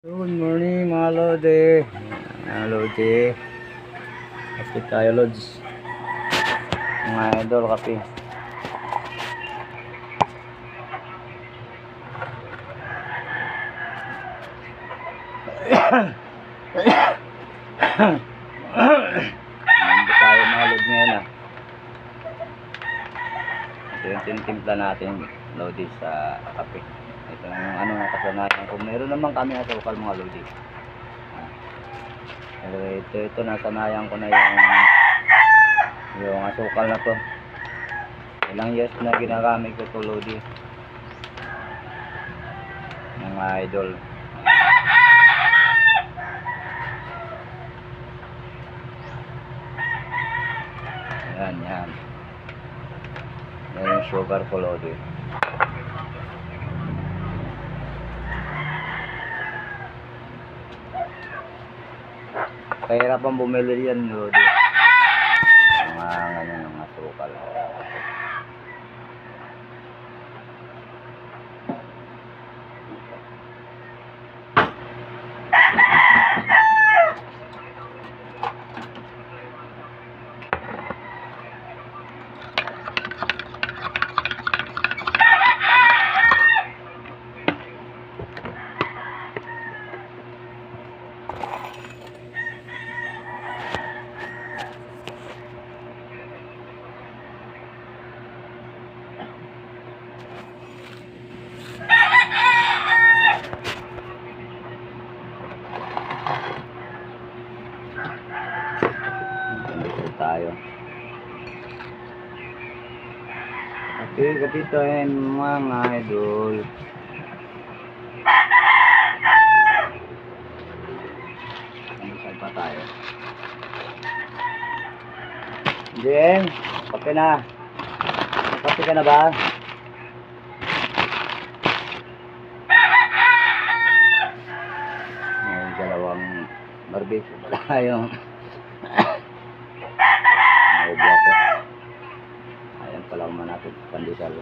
Good morning mga Lodi. Mga Lodi. Kape tayo Lods. Mga idol kape. Nandito tayo mga Lodi ngayon ah. Ito yung tinitimpla natin Lodi sa kape. Ito yung ano kasanayan ko. Meron naman kami sa lokal mga Lodi. Ah. Pero ito, ito nasanayan ko na yung yung asukal na to. Ilang years na ginagamit ko to Lodi. Mga idol. Yan, yan. Yan yung sugar ko Lodi. Kahirapan bumili yan, Lodi. Mga ganyan, mga sukal. Dito tayo. Kapi, kapitahin mga idol. Saan pa tayo? Jen, kape na. Kape ka na ba? May dalawang barbecue pala yung pandesal.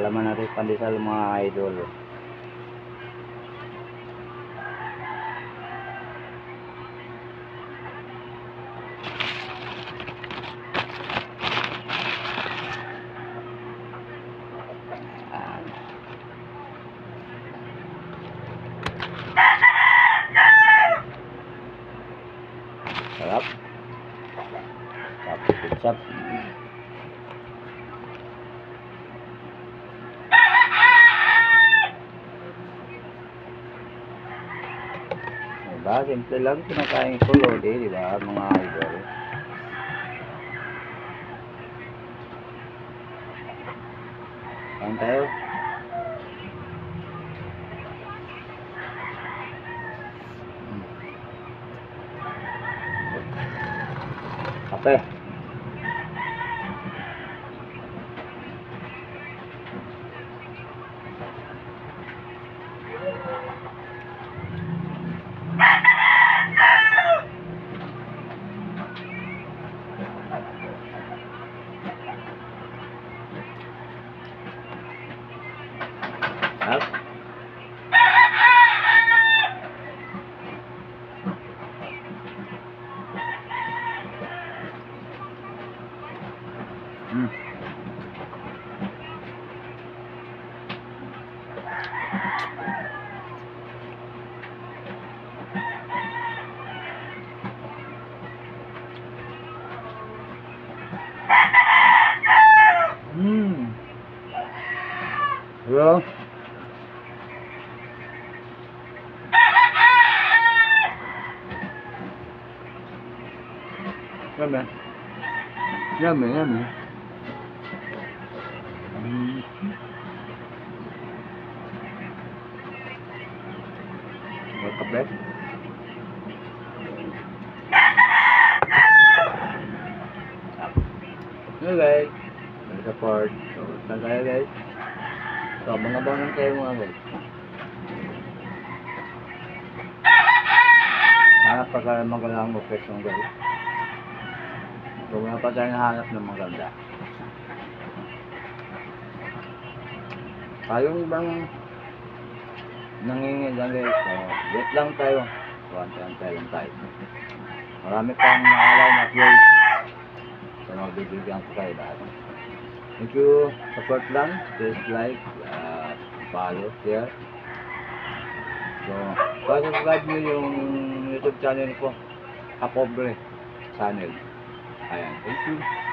Alaman natin pandesal mga idol. Ketchup. Diba? Simple lang kinakain ko lodi, di ba? Mga idol. Kain tayo. Kape. Up. Mm. Mm. Bro. Yummy. Yummy, yummy. Mm. May kape? Okay guys. May support. So, saan tayo guys? So, mga bangan kayo mga guys. Tayo magalang location guys. So, wala pa tayo nahanap ng maganda. Kayong bang nangingin lang guys, so, wait lang tayo. So, antay-antay lang tayo. Marami pang naalala na upload. So, magbibigyan ko kayo lahat. Thank you. Support lang. Please like, uh, follow, share. So, subscribe nyo yung YouTube channel ko. Kapobre channel. Ayan. Thank you.